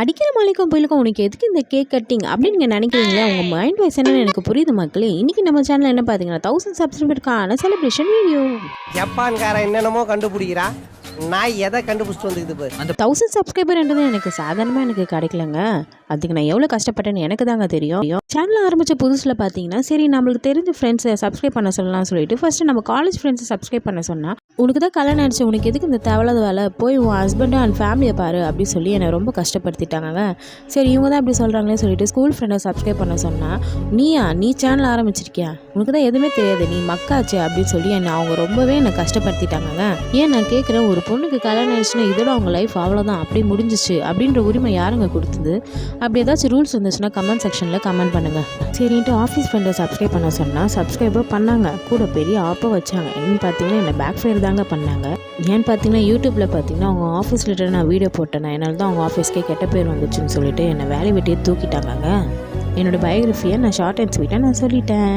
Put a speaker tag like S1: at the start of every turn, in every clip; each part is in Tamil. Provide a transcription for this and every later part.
S1: அடிக்கிற மலைக்கும் புயலுக்கும் உனக்கு எதுக்கு இந்த கேக் கட்டிங் அப்படின்னு நீங்கள் நினைக்கிறீங்களா? உங்கள் மைண்ட் வாய்ஸ் என்னன்னு எனக்கு புரியுது மக்களே. இன்றைக்கி நம்ம சேனல் என்ன பார்த்தீங்கன்னா தௌசண்ட் சப்ஸ்கிரைபருக்கான செலிப்ரேஷன் வீடியோ
S2: ஜப்பான்காரன் என்னென்னமோ கண்டுபிடிக்கிறா. நான் எதை கண்டுபிடிச்சிட்டு வந்துக்குது பாரு.
S1: அந்த தௌசண்ட் சப்ஸ்கிரைபர்ன்றது எனக்கு சாதாரணமாக எனக்கு கிடைக்கலங்க. அதுக்கு நான் எவ்வளோ கஷ்டப்பட்டேன்னு எனக்கு தாங்க தெரியும். சேனல் ஆரம்பித்த புதுசில் பார்த்தீங்கன்னா சரி நம்மளுக்கு தெரிஞ்ச ஃப்ரெண்ட்ஸை சப்ஸ்கிரைப் பண்ண சொல்லலாம்னு சொல்லிட்டு ஃபஸ்ட்டு நம்ம காலேஜ் ஃப்ரெண்ட்ஸை சப்ஸ்கிரைப் பண்ண சொன்னால் உனக்கு தான் கல்யாணம் ஆயிடுச்சு உனக்கு எதுக்கு இந்த தேவையில்லாத வேலை? போய் உன் ஹஸ்பண்டு அண்ட் ஃபேமிலியை பாரு அப்படி சொல்லி என்னை ரொம்ப கஷ்டப்படுத்திட்டாங்க சரி இவங்க தான் இப்படி சொல்கிறாங்களே சொல்லிட்டு ஸ்கூல் ஃப்ரெண்டை சப்ஸ்கிரைப் பண்ண சொன்னால் நீயா நீ சேனல் ஆரம்பிச்சிருக்கியா? உனக்கு தான் எதுவுமே தெரியாது நீ மக்காச்சு அப்படின்னு சொல்லி என்னை அவங்க ரொம்பவே என்னை கஷ்டப்படுத்திட்டாங்க ஏன் நான் கேட்குறேன் ஒரு பொண்ணுக்கு கல்யாணம் ஆயிடுச்சுன்னா இதோட அவங்க லைஃப் அவ்வளோதான் அப்படி முடிஞ்சிச்சு அப்படின்ற உரிமை யாருங்க கொடுத்தது? அப்படி ஏதாச்சும் ரூல்ஸ் இருந்துச்சுன்னா கமெண்ட் செக்ஷனில் கமெண்ட் பண்ணுங்கள் சரின்ட்டு ஆஃபீஸ் ஃப்ரெண்டை சப்ஸ்கிரைப் பண்ண சொன்னால் சப்ஸ்கிரைபர் பண்ணாங்க. கூட பெரிய ஆப்பை வச்சாங்க. என்னன்னு பார்த்தீங்கன்னா என்ன பேக் ஃபயர் தாங்க பண்ணாங்க. ஏன்னு பார்த்தீங்கன்னா யூடியூப்பில் பார்த்தீங்கன்னா அவங்க ஆஃபீஸ் ரிலேட்டட் நான் வீடியோ போட்டேன். என்னால் தான் அவங்க ஆஃபீஸ்க்கே கெட்ட பேர் வந்துச்சுன்னு சொல்லிட்டு என்னை வேலையை வெட்டியே தூக்கிட்டாங்க என்னோடய பயோகிராஃபியை நான் ஷார்ட் அண்ட் ஸ்வீட்டாக நான் சொல்லிட்டேன்.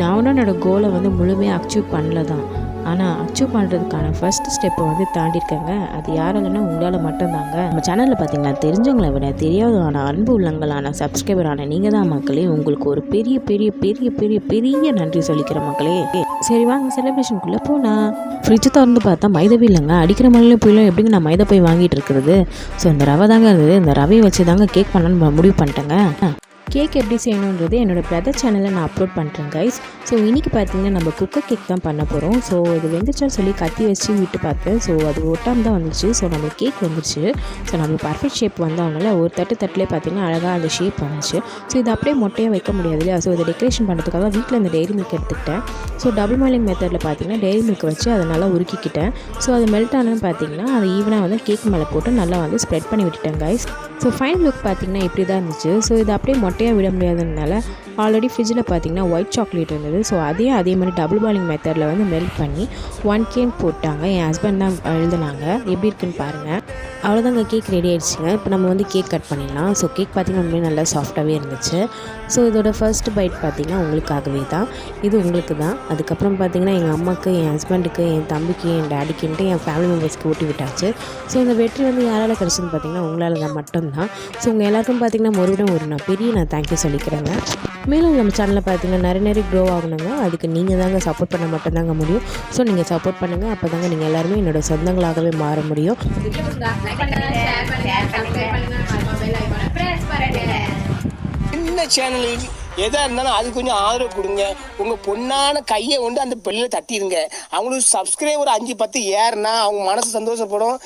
S1: நான் ஒன்றும் என்னோட கோலை வந்து முழுமையாக அச்சீவ் பண்ணல தான். ஆனால் அச்சீவ் பண்ணுறதுக்கான ஃபர்ஸ்ட் ஸ்டெப்பை வந்து தாண்டியிருக்கேங்க. அது யாராலன்னா உங்களால் மட்டும்தாங்க. நம்ம சேனலில் பார்த்தீங்கன்னா தெரிஞ்சவங்களை விட தெரியாதான அன்பு உள்ளங்களான சப்ஸ்கிரைபரான நீங்கள் தான் மக்களே உங்களுக்கு ஒரு பெரிய பெரிய பெரிய பெரிய பெரிய நன்றி சொல்லிக்கிற மக்களே. சரி வாங்க செலிப்ரேஷனுக்குள்ளே போனா ஃப்ரிட்ஜ் திறந்து பார்த்தா மைதவி இல்லைங்க அடிக்கிற மழையில போயிலும் எப்படிங்க நான் மைதா போய் வாங்கிட்டு இருக்கிறது? ஸோ இந்த ரவை தாங்க இருந்தது இந்த ரவையை வச்சு தாங்க கேக் பண்ணலான்னு முடிவு பண்ணிட்டேங்க. கேக் எப்படி செய்யணுன்றது என்னோடய பிரதர் சேனலில் நான் அப்லோட் பண்ணுறேன் கைஸ் ஸோ இன்றைக்கி பார்த்தீங்கன்னா நம்ம குக்கர் கேக் தான் பண்ண போகிறோம் ஸோ இது வெந்துச்சான்னு சொல்லி கத்தி வச்சு விட்டு பார்த்தேன். ஸோ அது ஒட்டாம தான் வந்துச்சு ஸோ நம்ம கேக் வந்துச்சு ஸோ நம்ம பர்ஃபெக்ட் ஷேப் வந்தவங்கள ஒரு தட்டு தட்டிலே பார்த்தீங்கன்னா அழகாக அந்த ஷேப் வந்துச்சு. ஸோ இது அப்படியே மொட்டையாக வைக்க முடியாது இல்லையா? ஸோ இதை டெக்கரேஷன் பண்ணுறதுக்காக வீட்டில் இந்த டெய்ரி மில்க் எடுத்துக்கிட்டேன். ஸோ டபுள் மாலிங் மெத்தடில் பார்த்தீங்கன்னா டெய்ரி மில்க் வச்சு அதை நல்லா உருக்கிக்கிட்டேன். ஸோ அது மெல்ட் ஆனதுன்னு பார்த்தீங்கன்னா அது ஈவனாக வந்து கேக் மேலே போட்டு நல்லா வந்து ஸ்ப்ரெட் பண்ணி விட்டுட்டேன் கைஸ் ஸோ ஃபைன் லுக் பார்த்தீங்கன்னா இப்படி தான் இருந்துச்சு. ஸோ இது அப்படியே மொட்டையாக விட முடியாததுனால ஆல்ரெடி ஃப்ரிட்ஜில் பார்த்தீங்கன்னா ஒயிட் சாக்லேட் இருந்தது. ஸோ அதையும் அதே மாதிரி டபுள் பாலிங் மெத்தடில் வந்து மெல்ட் பண்ணி ஒன் கேன் போட்டாங்க. என் ஹஸ்பண்ட் தான் எழுதுனாங்க. எப்படி இருக்குன்னு பாருங்கள் அவ்வளோதாங்க கேக் ரெடி ஆயிடுச்சுங்க. இப்போ நம்ம வந்து கேக் கட் பண்ணிடலாம். ஸோ கேக் பார்த்திங்கன்னா உண்மையாக நல்லா சாஃப்டாகவே இருந்துச்சு. ஸோ இதோட ஃபர்ஸ்ட் பைட் பார்த்திங்கன்னா உங்களுக்காகவே தான். இது உங்களுக்கு தான். அதுக்கப்புறம் பார்த்திங்கன்னா எங்கள் அம்மாவுக்கு என் ஹஸ்பண்டுக்கு என் தம்பிக்கு என் டேடிக்குன்ட்டு என் ஃபேமிலி மெம்பர்ஸ்க்கு ஊட்டி விட்டாச்சு. ஸோ இந்த வெற்றி வந்து யாரால் கிடச்சுன்னு பார்த்திங்கன்னா உங்களால் தான் மட்டும்தான். ஸோ உங்கள் எல்லாருக்கும் பார்த்தீங்கன்னா மறுபடியும் ஒரு நான் பெரிய நான் தேங்க்யூ சொல்லிக்கிறேங்க. மேலும் நம்ம சேனலில் பார்த்தீங்கன்னா நிறைய நிறைய க்ரோ ஆகணுங்க. அதுக்கு நீங்கள் தாங்க சப்போர்ட் பண்ண மட்டும்தாங்க முடியும். ஸோ நீங்கள் சப்போர்ட் பண்ணுங்கள் அப்போ தாங்க நீங்கள் எல்லாருமே என்னோட சொந்தங்களாகவே மாற முடியும்.
S3: சின்ன சேனலில் எதாக இருந்தாலும் அது கொஞ்சம் ஆதரவு கொடுங்க. உங்கள் பொண்ணான கையை கொண்டு அந்த பெல்லில் தட்டிடுங்க அவங்களுக்கு சப்ஸ்கிரைபர் அஞ்சு பத்து ஏறுனா அவங்க மனசு சந்தோஷப்படும்.